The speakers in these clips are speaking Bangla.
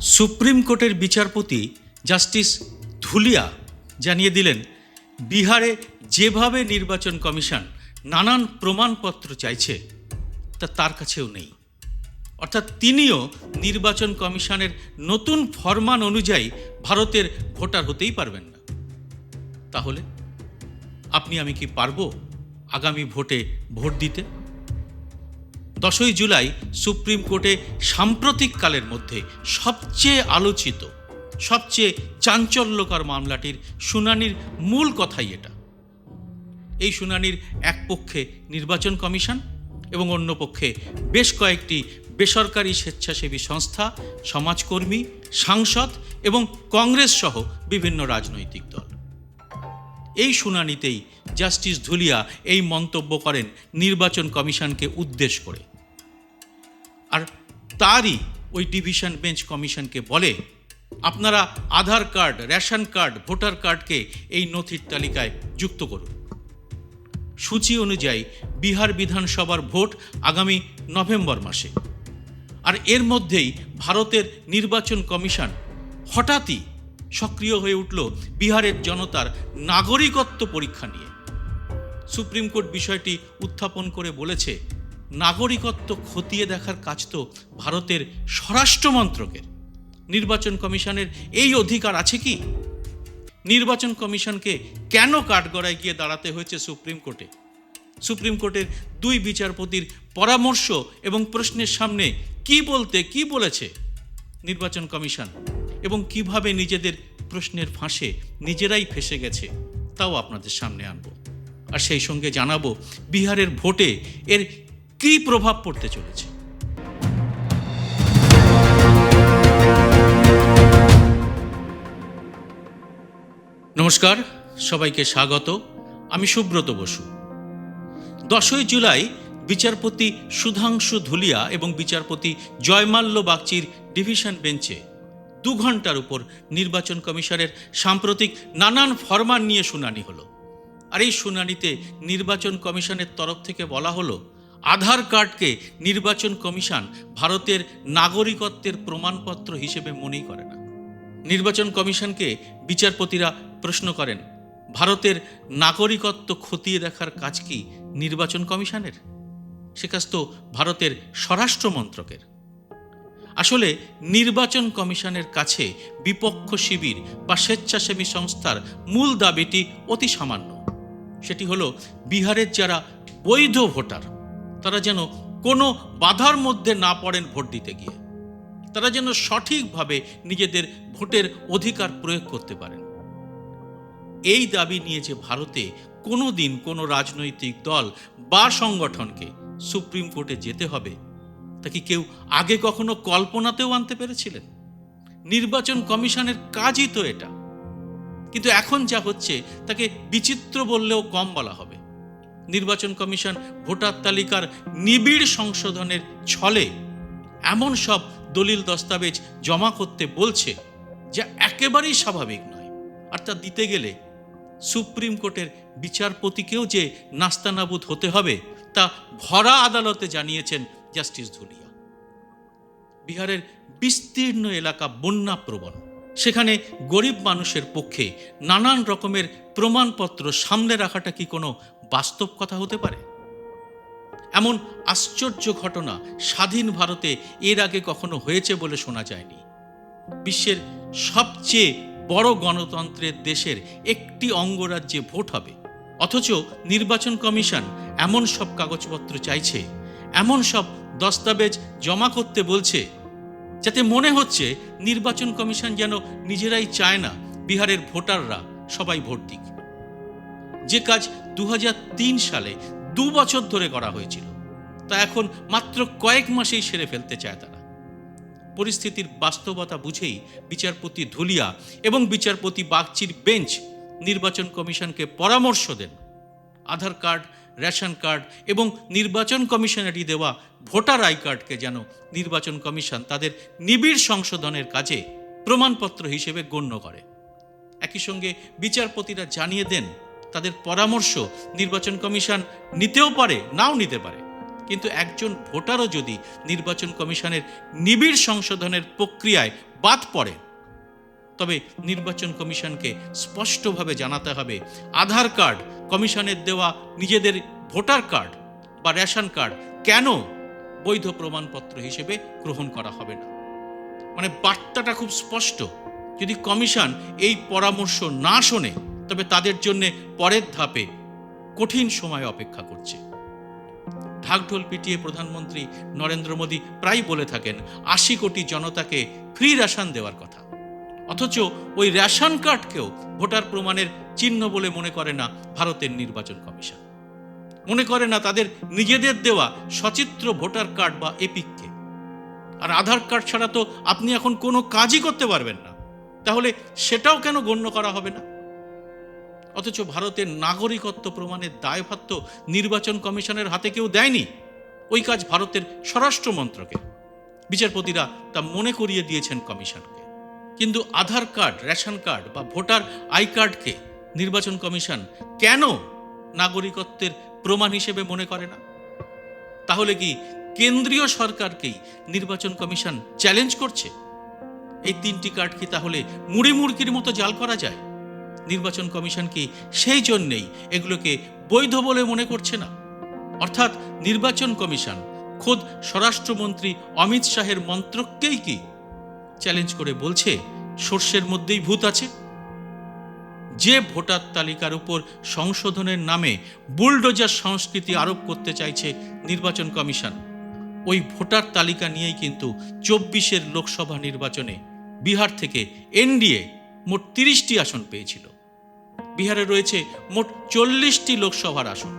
সুপ্রিম কোর্টের বিচারপতি জাস্টিস ধুলিয়া জানিয়ে দিলেন, বিহারে যেভাবে নির্বাচন কমিশন নানান প্রমাণপত্র চাইছে, তা তার কাছেও নেই। অর্থাৎ তিনিও নির্বাচন কমিশনের নতুন ফরমান অনুযায়ী ভারতের ভোটার হতেই পারবেন না। তাহলে, আপনি আমি কি পারব আগামী ভোটে ভোট দিতে? দশই জুলাই সুপ্রিম কোর্টে সাম্প্রতিক কালের মধ্যে সবচেয়ে আলোচিত, সবচেয়ে চাঞ্চল্যকর মামলাটির শুনানির মূল কথাই এটা। এই শুনানির এক পক্ষে নির্বাচন কমিশন এবং অন্য পক্ষে বেশ কয়েকটি বেসরকারি স্বেচ্ছাসেবী সংস্থা, সমাজকর্মী, সাংসদ এবং কংগ্রেস সহ বিভিন্ন রাজনৈতিক দল। এই শুনানিতেই জাস্টিস ধুলিয়া এই মন্তব্য করেন নির্বাচন কমিশনকে উদ্দেশ করে। আর তারই ওই ডিভিশন বেঞ্চ কমিশনকে বলে, আপনারা Aadhaar card, ration card, voter কার্ডকে এই নথির তালিকায় যুক্ত করুন। সূচি অনুযায়ী বিহার বিধানসভার ভোট আগামী নভেম্বর মাসে। আর এর মধ্যেই ভারতের নির্বাচন কমিশন হঠাৎই সক্রিয় হয়ে উঠল বিহারের জনতার নাগরিকত্ব পরীক্ষা নিয়ে। সুপ্রিম কোর্ট বিষয়টি উত্থাপন করে বলেছে, নাগরিকত্ব খতিয়ে দেখার কাজ তো ভারতের স্বরাষ্ট্র মন্ত্রকের নির্বাচন কমিশনের এই অধিকার আছে কি? নির্বাচন কমিশনকে কেন কাঠগড়ায় গিয়ে দাঁড়াতে হয়েছে সুপ্রিম কোর্টে? সুপ্রিম কোর্টের দুই বিচারপতির পরামর্শ এবং প্রশ্নের সামনে কি বলতে কি বলেছে নির্বাচন কমিশন? এবং কীভাবে নিজেদের প্রশ্নের ফাঁসে নিজেরাই ফেসে গেছে, তাও আপনাদের সামনে আনব। আর সেই সঙ্গে জানাব, বিহারের ভোটে এর কী প্রভাব পড়তে চলেছে। নমস্কার, সবাইকে স্বাগত। আমি সুব্রত বসু। দশই জুলাই বিচারপতি সুধাংশু ধুলিয়া এবং বিচারপতি জয়মাল্য বাগচির ডিভিশন বেঞ্চে দু ঘণ্টার উপর নির্বাচন কমিশনের সাম্প্রতিক নানান ফরমান নিয়ে শুনানি হলো। আর এই শুনানিতে নির্বাচন কমিশনের তরফ থেকে বলা হলো, আধার কার্ডকে নির্বাচন কমিশন ভারতের নাগরিকত্বের প্রমাণপত্র হিসেবে মনেই করে না। নির্বাচন কমিশনকে বিচারপতিরা প্রশ্ন করেন, ভারতের নাগরিকত্ব খতিয়ে দেখার কাজ কি নির্বাচন কমিশনের? সে কাজ তো ভারতের স্বরাষ্ট্র মন্ত্রকের। আসলে নির্বাচন কমিশনের কাছে বিপক্ষ শিবির বা স্বেচ্ছাসেবী সংস্থার মূল দাবিটি অতি সামান্য। সেটি হলো বিহারের যারা বৈধ ভোটার, তারা যেন কোনো বাধার মধ্যে না পড়েন ভোট দিতে গিয়ে। তারা যেন সঠিকভাবে নিজেদের ভোটের অধিকার প্রয়োগ করতে পারেন। এই দাবি নিয়ে যে ভারতে কোনো দিন কোনো রাজনৈতিক দল বা সংগঠনকে সুপ্রিম কোর্টে যেতে হবে তা কি কেউ আগে কখনো কল্পনাতেও আনতে পেরেছিলেন? নির্বাচন কমিশনের কাজই তো এটা। কিন্তু এখন যা হচ্ছে, তাকে বিচিত্র বললেও কম বলা হবে। নির্বাচন কমিশন ভোটার তালিকার নিবিড় সংশোধনের ছলে এমন সব দলিল দস্তাবেজ জমা করতে বলছে, যা একেবারেই স্বাভাবিক নয়। আর তা দিতে গেলে সুপ্রিম কোর্টের বিচারপতিকেও যে নাস্তানাবুদ হতে হবে, তা ভরা আদালতে জানিয়েছেন জাস্টিস ধুলিয়া। বিহারের বিস্তীর্ণ এলাকা বন্যা প্রবণ। সেখানে গরিব মানুষের পক্ষে নানান রকমের প্রমাণপত্র সামনে রাখাটা কি কোনো বাস্তব কথা হতে পারে? এমন আশ্চর্য ঘটনা স্বাধীন ভারতে এর আগে কখনো হয়েছে বলে শোনা যায়নি। বিশ্বের সবচেয়ে বড় গণতন্ত্রের দেশের একটি অঙ্গরাজ্যে ভোট হবে। অথচ নির্বাচন কমিশন এমন সব কাগজপত্র চাইছে এমন সব দস্তাবেজ জমা করতে বলছে, যাতে মনে হচ্ছে নির্বাচন কমিশন যেন নিজেরাই চায় না বিহারের ভোটাররা সবাই ভোট দিক। যে কাজ দু হাজার তিন সালে দু বছর ধরে করা হয়েছিল, তা এখন মাত্র কয়েক মাসেই সেরে ফেলতে চায় তারা। পরিস্থিতির বাস্তবতা বুঝেই বিচারপতি ধুলিয়া এবং বিচারপতি বাগচির বেঞ্চ নির্বাচন কমিশনকে পরামর্শ দেন। আধার কার্ড রেশন কার্ড এবং নির্বাচন কমিশনারি দেওয়া ভোটার আই কার্ডকে যেন নির্বাচন কমিশন তাদের নিবিড় সংশোধনের কাজে প্রমাণপত্র হিসেবে গণ্য করে। একই সঙ্গে বিচারপতিরা জানিয়ে দেন, তাদের পরামর্শ নির্বাচন কমিশন নিতেও পারে, নাও নিতে পারে। কিন্তু একজন ভোটারও যদি নির্বাচন কমিশনের নিবিড় সংশোধনের প্রক্রিয়ায় বাদ পড়ে তবে নির্বাচন কমিশনকে স্পষ্টভাবে জানাতে হবে, আধার কার্ড কমিশনের দেওয়া নিজেদের ভোটার কার্ড বা রেশন কার্ড কেন বৈধ প্রমাণপত্র হিসেবে গ্রহণ করা হবে না? মানে বার্তাটা খুব স্পষ্ট, যদি কমিশন এই পরামর্শ না শোনে, তবে তাদের জন্য পরের ধাপে কঠিন সময় অপেক্ষা করছে। ঢাকঢোল পিটিয়ে প্রধানমন্ত্রী নরেন্দ্র মোদী প্রায় বলে থাকেন, আশি কোটি জনতাকে ফ্রি রেশন দেওয়ার কথা। অথচ ওই রেশন কার্ডকেও ভোটার প্রমাণের চিহ্ন বলে মনে করে না ভারতের নির্বাচন কমিশন। মনে করে না তাদের নিজেদের দেওয়া সচিত্র ভোটার কার্ড বা এপিককে। আর আধার কার্ড ছাড়া তো আপনি এখন কোনো কাজই করতে পারবেন না। তাহলে সেটাও কেন গণ্য করা হবে না? অথচ ভারতের নাগরিকত্ব প্রমাণের দায়ভার তো নির্বাচন কমিশনের হাতে কেউ দেয়নি। ওই কাজ ভারতের স্বরাষ্ট্র মন্ত্রকে বিচারপতিরা তা মনে করিয়ে দিয়েছেন কমিশনকে। কিন্তু আধার কার্ড, রেশন কার্ড বা ভোটার আই কার্ডকে নির্বাচন কমিশন কেন নাগরিকত্বের প্রমাণ হিসেবে মনে করে না? তাহলে কি কেন্দ্রীয় সরকারকেই নির্বাচন কমিশন চ্যালেঞ্জ করছে? এই তিনটি কার্ড কি তাহলে মুড়ি মুড়কির মতো জাল করা যায়? নির্বাচন কমিশন কি সেই জন্যেই এগুলোকে বৈধ বলে মনে করছে না? অর্থাৎ নির্বাচন কমিশন, খোদ স্বরাষ্ট্রমন্ত্রী অমিত শাহের মন্ত্রককেই কি চ্যালেঞ্জ করে বলছে, সর্ষের মধ্যেই ভূত আছে? যে ভোটার তালিকার উপর সংশোধনের নামে বুলডোজার সংস্কৃতি আরোপ করতে চাইছে নির্বাচন কমিশন, ওই ভোটার তালিকা নিয়েই কিন্তু চব্বিশের লোকসভা নির্বাচনে বিহার থেকে এনডিএ মোট তিরিশটি আসন পেয়েছিল। বিহারে রয়েছে মোট চল্লিশটি লোকসভার আসন।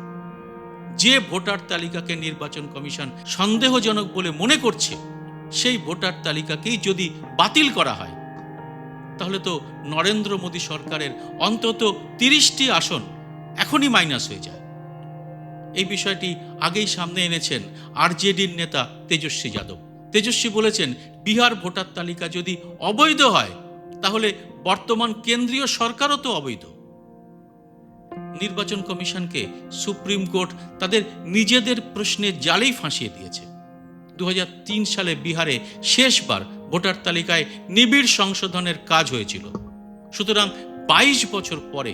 যে ভোটার তালিকাকে নির্বাচন কমিশন সন্দেহজনক বলে মনে করছে সেই ভোটার তালিকাকেই যদি বাতিল করা হয়, তাহলে তো নরেন্দ্র মোদী সরকারের অন্তত তিরিশটি আসন এখনই মাইনাস হয়ে যায়। এই বিষয়টি আগেই সামনে এনেছেন আরজেডির নেতা তেজস্বী যাদব। তেজস্বী বলেছেন, বিহার ভোটার তালিকা যদি অবৈধ হয়, তাহলে বর্তমান কেন্দ্রীয় সরকারও তো অবৈধ। নির্বাচন কমিশনকে সুপ্রিম কোর্ট তাদের নিজেদের প্রশ্নের জালেই ফাঁসিয়ে দিয়েছে। দু হাজার তিন সালে বিহারে শেষবার ভোটার তালিকায় নিবিড় সংশোধনের কাজ হয়েছিল। সুতরাং বাইশ বছর পরে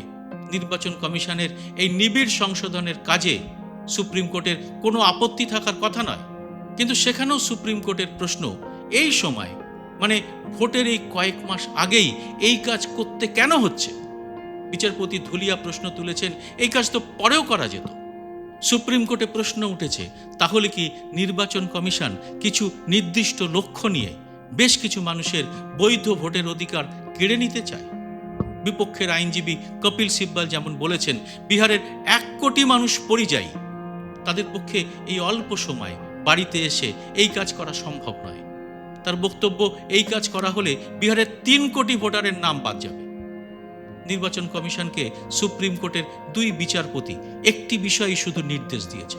নির্বাচন কমিশনের এই নিবিড় সংশোধনের কাজে সুপ্রিম কোর্টের কোনো আপত্তি থাকার কথা নয়। কিন্তু সেখানেও সুপ্রিম কোর্টের প্রশ্ন এই সময় মানে ভোটের এই কয়েক মাস আগেই এই কাজ করতে কেন হচ্ছে? বিচারপতি ধুলিয়া প্রশ্ন তুলেছেন, এই কাজ তো পরেও করা যেত। সুপ্রিম কোর্টে প্রশ্ন উঠেছে, তাহলে কি নির্বাচন কমিশন কিছু নির্দিষ্ট লক্ষ্য নিয়ে বেশ কিছু মানুষের বৈধ ভোটের অধিকার কেড়ে নিতে চায়? বিপক্ষের আইনজীবী কপিল সিব্বাল যেমন বলেছেন, বিহারের এক কোটি মানুষ পরিযায়ী। তাদের পক্ষে এই অল্প সময় বাড়িতে এসে এই কাজ করা সম্ভব নয়। তার বক্তব্য, এই কাজ করা হলে বিহারের তিন কোটি ভোটারের নাম বাদ যাবে। নির্বাচন কমিশনকে সুপ্রিম কোর্টের দুই বিচারপতি একটি বিষয়ই শুধু নির্দেশ দিয়েছে।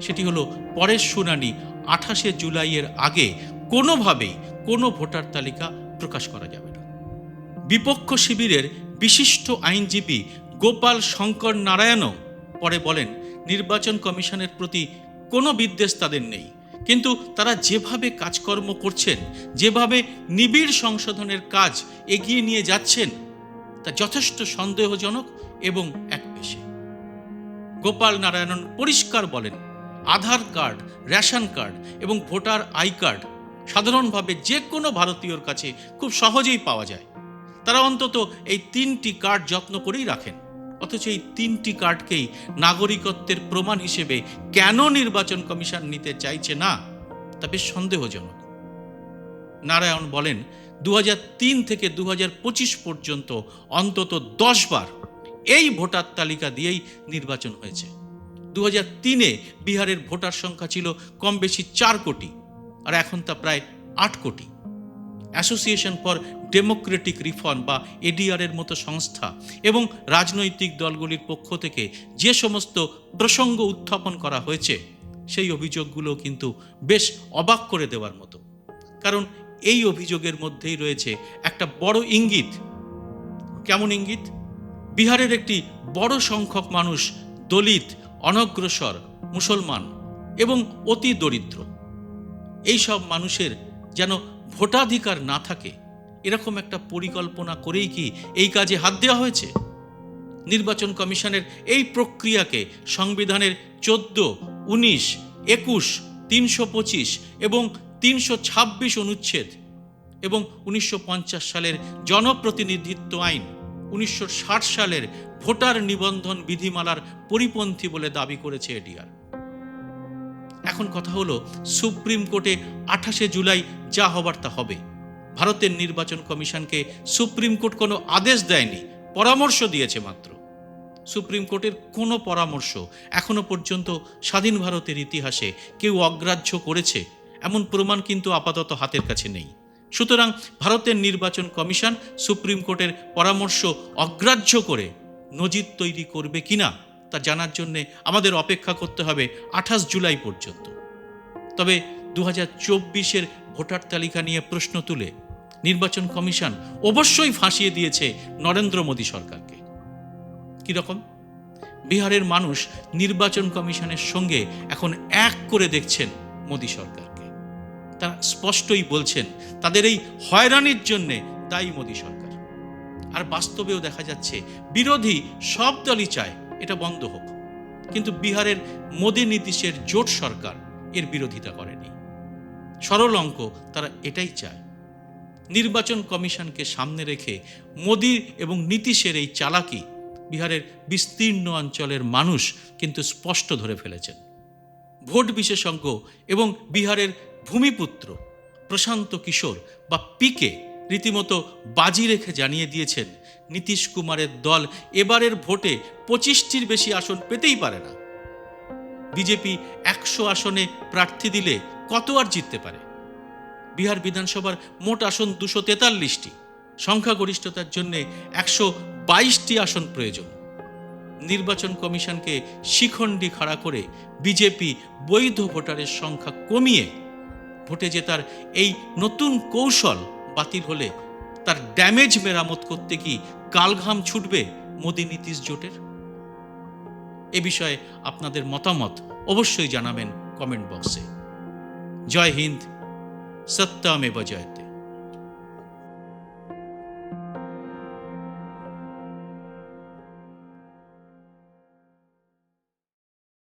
সেটি হলো, পরের শুনানি আঠাশে জুলাইয়ের আগে কোনোভাবেই কোনো ভোটার তালিকা প্রকাশ করা যাবে না। বিপক্ষ শিবিরের বিশিষ্ট আইনজীবী গোপাল শঙ্কর নারায়ণও পরে বলেন, নির্বাচন কমিশনের প্রতি কোনো বিদ্বেষ তাদের নেই। কিন্তু তারা যেভাবে কাজকর্ম করছেন, যেভাবে নিবিড় সংশোধনের কাজ এগিয়ে নিয়ে যাচ্ছেন তা যথেষ্ট সন্দেহজনক এবং একপেশে গোপাল নারায়ণন পরিষ্কার বলেন, আধার কার্ড, রেশন কার্ড এবং ভোটার আই কার্ড সাধারণভাবে যে কোনো ভারতীয়র কাছে খুব সহজেই পাওয়া যায়। তারা অন্তত এই তিনটি কার্ড যত্ন করেই রাখেন। অথচ এই তিনটি কার্ডকেই নাগরিকত্বের প্রমাণ হিসেবে কেন নির্বাচন কমিশন নিতে চাইছে না, তা বেশ সন্দেহজনক। নারায়ণ বলেন তিন থেকে দু হাজার পঁচিশ পর্যন্ত অন্তত দশ বার এই ভোটার তালিকা দিয়েই নির্বাচন হয়েছে। দু তিনে বিহারের ভোটার সংখ্যা ছিল কম বেশি চার কোটি, আর এখন তা প্রায় আট কোটি। অ্যাসোসিয়েশন ফর ডেমোক্রেটিক রিফর্ম বা এডিআরের মতো সংস্থা এবং রাজনৈতিক দলগুলির পক্ষ থেকে যে সমস্ত প্রসঙ্গ উত্থাপন করা হয়েছে, সেই অভিযোগগুলো কিন্তু বেশ অবাক করে দেওয়ার মতো। কারণ এই অভিযোগের মধ্যেই রয়েছে একটা বড় ইঙ্গিত। কেমন ইঙ্গিত? বিহারের একটি বড় সংখ্যক মানুষ দলিত, অনগ্রসর, মুসলমান এবং অতি দরিদ্র। এই সব মানুষের যেন ভোটাধিকার না থাকে, এরকম একটা পরিকল্পনা করেই কি এই কাজে হাত দেওয়া হয়েছে? নির্বাচন কমিশনের এই প্রক্রিয়াকে সংবিধানের চোদ্দ, উনিশ, একুশ, তিনশো পঁচিশ এবং তিনশো ছাব্বিশ অনুচ্ছেদ এবং উনিশশো পঞ্চাশ সালের জনপ্রতিনিধিত্ব আইন, উনিশশো ষাট সালের ভোটার নিবন্ধন বিধিমালার পরিপন্থী বলে দাবি করেছে এডিআর এখন কথা হলো, সুপ্রিম কোর্টে আঠাশে জুলাই যা হবার তা হবে। ভারতের নির্বাচন কমিশনকে সুপ্রিম কোর্ট কোনো আদেশ দেয়নি, পরামর্শ দিয়েছে মাত্র। সুপ্রিম কোর্টের কোনো পরামর্শ এখনও পর্যন্ত স্বাধীন ভারতের ইতিহাসে কেউ অগ্রাহ্য করেছে এমন প্রমাণ কিন্তু আপাতত হাতের কাছে নেই। সুতরাং ভারতের নির্বাচন কমিশন সুপ্রিম কোর্টের পরামর্শ অগ্রাহ্য করে নজির তৈরি করবে কিনা তা জানার জন্যে আমাদের অপেক্ষা করতে হবে আঠাশ জুলাই পর্যন্ত। তবে দু হাজার চব্বিশের ভোটার তালিকা নিয়ে প্রশ্ন তুলে নির্বাচন কমিশন অবশ্যই ফাঁসিয়ে দিয়েছে নরেন্দ্র মোদী সরকারকে। কীরকম বিহারের মানুষ নির্বাচন কমিশনের সঙ্গে এখন এক করে দেখছেন মোদী সরকারকে তারা স্পষ্টই বলছেন, তাদের এই হয়রানির জন্যে দায়ী মোদী সরকার। আর বাস্তবেও দেখা যাচ্ছে, বিরোধী সব দলই চায় এটা বন্ধ হোক। কিন্তু বিহারের মোদী নীতিশের জোট সরকার এর বিরোধিতা করেনি। সরল অঙ্ক তারা এটাই চায়। নির্বাচন কমিশনকে সামনে রেখে মোদী এবং নীতিশের এই চালাকি বিহারের বিস্তীর্ণ অঞ্চলের মানুষ কিন্তু স্পষ্ট ধরে ফেলেছেন। ভোট বিশেষজ্ঞ এবং বিহারের ভূমিপুত্র প্রশান্ত কিশোর বা পিকে রীতিমতো বাজি রেখে জানিয়ে দিয়েছেন, নীতিশ কুমারের দল এবারের ভোটে পঁচিশটির বেশি আসন পেতেই পারে না। বিজেপি একশো আসনে প্রার্থী দিলে কত আর জিততে পারে? বিহার বিধানসভার মোট আসন দুশো তেতাল্লিশটি। সংখ্যাগরিষ্ঠতার জন্যে একশো বাইশটি আসন প্রয়োজন। নির্বাচন কমিশনকে শিখণ্ডি খাড়া করে বিজেপি বৈধ ভোটারের সংখ্যা কমিয়ে ভোটে জেতার এই নতুন কৌশল বাতিল হলে তার ড্যামেজ মেরামত করতে কি কালঘাম ছুটবে মোদী নীতিশ জোটের? এ বিষয়ে আপনাদের মতামত অবশ্যই জানাবেন কমেন্ট বক্সে। জয় হিন্দ সত্যমে জয়তে